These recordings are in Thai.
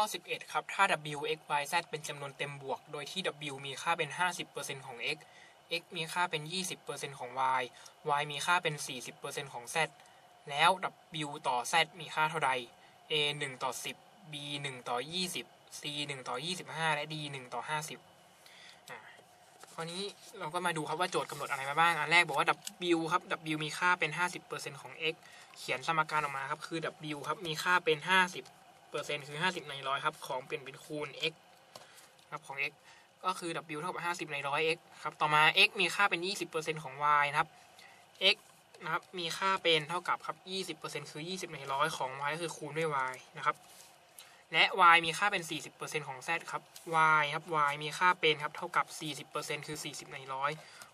ข้อ 11 ครับ ถ้า w x y z เป็นจำนวนเต็มบวก โดยที่ w มีค่าเป็น 50%ของ x x มีค่าเป็น 20%ของ y y มีค่าเป็น 40%ของ z แล้ว w ต่อ z มีค่าเท่าใด a 1ต่อ 10 b 1ต่อ 20 c 1ต่อ 25 และ d 1ต่อ 50อะข้อนี้เราก็มาดูครับว่าโจทย์กำหนดอะไรมาบ้าง อันแรกบอกว่า w ครับ w มีค่าเป็น 50%ของ x เขียนสมการออกมาครับ คือ w ครับ มีค่าเป็น 50 เปอร์เซ็นต์คือ 50 ในร้อยครับ ของเปลี่ยนเป็นคูณ x ครับของ x ก็คือ w เท่ากับ 50 ในร้อย x ครับ ต่อมา x มีค่าเป็น 20เปอร์เซ็นต์ของ y นะครับ x นะครับ มีค่าเป็นเท่ากับครับ 20เปอร์เซ็นต์คือ 20 ในร้อยของ y ก็คือคูณด้วย y นะครับ และ y มีค่าเป็น 40เปอร์เซ็นต์ของ z ครับ y ครับ y มีค่าเป็นครับ เท่ากับ 40เปอร์เซ็นต์คือ 40 ในร้อย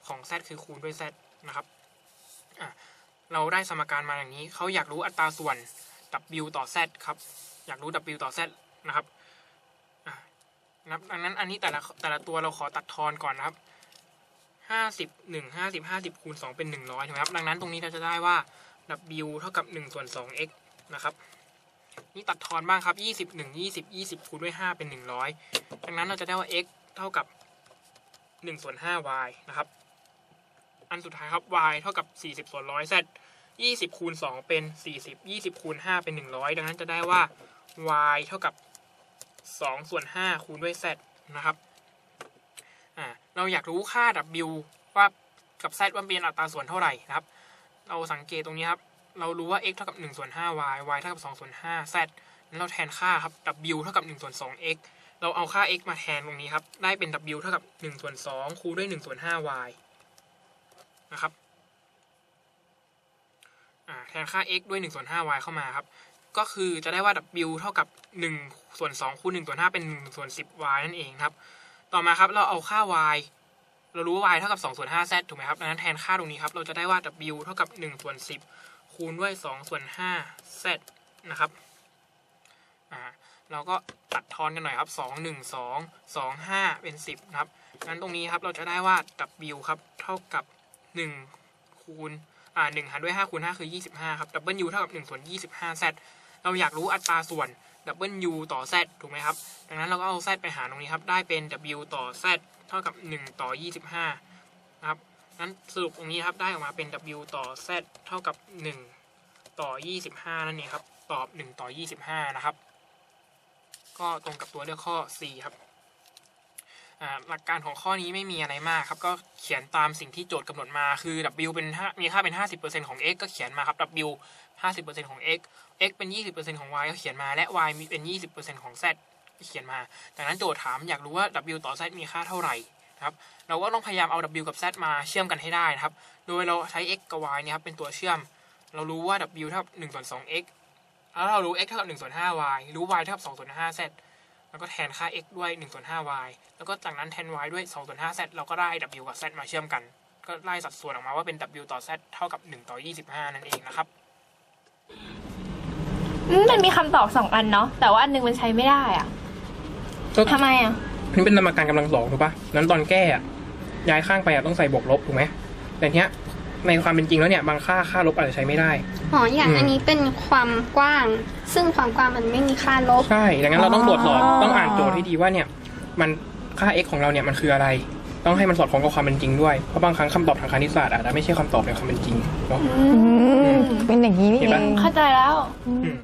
ของ z คือคูณด้วย z นะครับเราได้สมการมาอย่างนี้ เขาอยากรู้อัตราส่วน w ต่อ z ครับ อยากรู้ w ต่อ z นะครับนะครับดังนั้นอันนี้แต่ละแต่ละตัวเราขอตัดทอนก่อนนะครับห้าสิบหนึ่งห้าสิบห้าสิบคูณสองเป็นหนึ่งร้อยถูกไหมครับ ดังนั้นตรงนี้เราจะได้ว่า w เท่ากับหนึ่งส่วนสอง x นะครับนี่ตัดทอนบ้างครับยี่สิบหนึ่งยี่สิบยี่สิบคูณด้วยห้าเป็นหนึ่งร้อยดังนั้นเราจะได้ว่า x เท่ากับหนึ่งส่วนห้า y นะครับ อันสุดท้ายครับ y เท่ากับสี่สิบส่วนร้อย z ยี่สิบคูณสองเป็นสี่สิบยี่สิบคูณห้าเป็นหนึ่งร้อยดังนั้นจะได้ว่า y เท่ากับสองส่วนห้าคูณด้วย z นะครับอ่าเราอยากรู้ค่า w ว่ากับ z ว่าเป็นอัตราส่วนเท่าไหร่นะครับ เราสังเกตตรงนี้ครับ เรารู้ว่า x เท่ากับ1ส่วน5 y y เท่ากับ2ส่วน5 z นั้นเราแทนค่าครับ w เท่ากับ1ส่วน2 x เราเอาค่า x มาแทนตรงนี้ครับ ได้เป็น w เท่ากับ1ส่วน2คูณด้วย1ส่วน5 y นะครับแทนค่า x ด้วย1ส่วน5 y เข้ามาครับ ก็คือจะได้ว่า w เท่ากับ1ส่วน2คูณ1ส่วน5เป็น1ส่วน10 y นั่นเองครับ ต่อมาครับเราเอาค่า y เรารู้ว่า y เท่ากับ2ส่วน5 z ถูกไหมครับดังนั้นแทนค่าตรงนี้ครับ เราจะได้ว่า w เท่ากับ1ส่วน10 คูณด้วย2ส่วน5 z นะครับอ่าเราก็ตัดทอนกันหน่อยครับ 2 1 2 2 5 เป็น 10นะครับงั้นตรงนี้ครับเราจะได้ว่า w ครับเท่ากับ 1 คูณอ่า1หารด้วย 5 คูณ 5 คือ 25 ครับ w เท่ากับ1ส่วน25 z เราอยากรู้อัตราส่วน w ต่อ z ถูกไหมครับ ดังนั้นเราก็เอา z ไปหารตรงนี้ครับ ได้เป็น w ต่อ z เท่ากับ 1 ต่อ 25นะครับนั้นสรุปตรงนี้ครับได้ออกมาเป็น w ต่อ z เท่ากับ 1 ต่อ 25 นั่นเองครับ ตอบ 1 ต่อ 25 นะครับ ก็ตรงกับตัวเลือกข้อ C ครับ หลักการของข้อนี้ไม่มีอะไรมากครับ ก็เขียนตามสิ่งที่โจทย์กำหนดมาคือ w เป็น5มีค่าเป็น 50%ของ x ก็เขียนมาครับ w 50%ของ x x เป็น 20%ของ y ก็เขียนมาและ y มีเป็น 20%ของ z ก็เขียนมาดังนั้นโจทย์ถามอยากรู้ว่า w ต่อ z มีค่าเท่าไหร่ครับเราก็ต้องพยายามเอา w กับ z มาเชื่อมกันให้ได้นะครับ โดยเราใช้ x กับ y เนี่ยครับเป็นตัวเชื่อม เรารู้ว่า w เท่ากับ1ส่วน 2x แล้วเรารู้ x เท่ากับ1ส่วน 5y รู้ y เท่ากับ2ส่วน 5z แล้วก็แทนค่า x ด้วย1ส่วน 5y แล้วก็จากนั้นแทน y ด้วย2ส่วน 5z เราก็ได้ w กับ z มาเชื่อมกัน ก็ไล่สัดส่วนออกมาว่าเป็น w ต่อ z เท่ากับ 1 ต่อ 25 นั่นเองนะครับอืมมันมีคำตอบสองอันเนาะแต่ว่าอันหนึงมันใช้ไม่ได้อะทำไมอะนี่เป็นสมการกำลังสองถูกปะนั้นตอนแก้อะย้ายข้างไปอะต้องใส่บวกลบถูกไหมแต่เนี้ย ในความเป็นจริงแล้วเนี่ยบางค่าค่าลบอาจจะใช้ไม่ได้ อ๋ออย่างอืมอันนี้เป็นความกว้าง ซึ่งความกว้างมันไม่มีค่าลบ ใช่ดังนั้นเราต้องตรวจสอบต้องอ่านโจทย์ให้ดีว่าเนี่ยมันค่า x ของเราเนี่ยมันคืออะไร ต้องให้มันสอดคล้องกับความเป็นจริงด้วย เพราะบางครั้งคำตอบทางคณิตศาสตร์อาจจะไม่ใช่คำตอบในความเป็นจริงเนาะ อืมเป็นอย่างนี้นี่เห็นเอปะ ง เข้าใจแล้ว อืม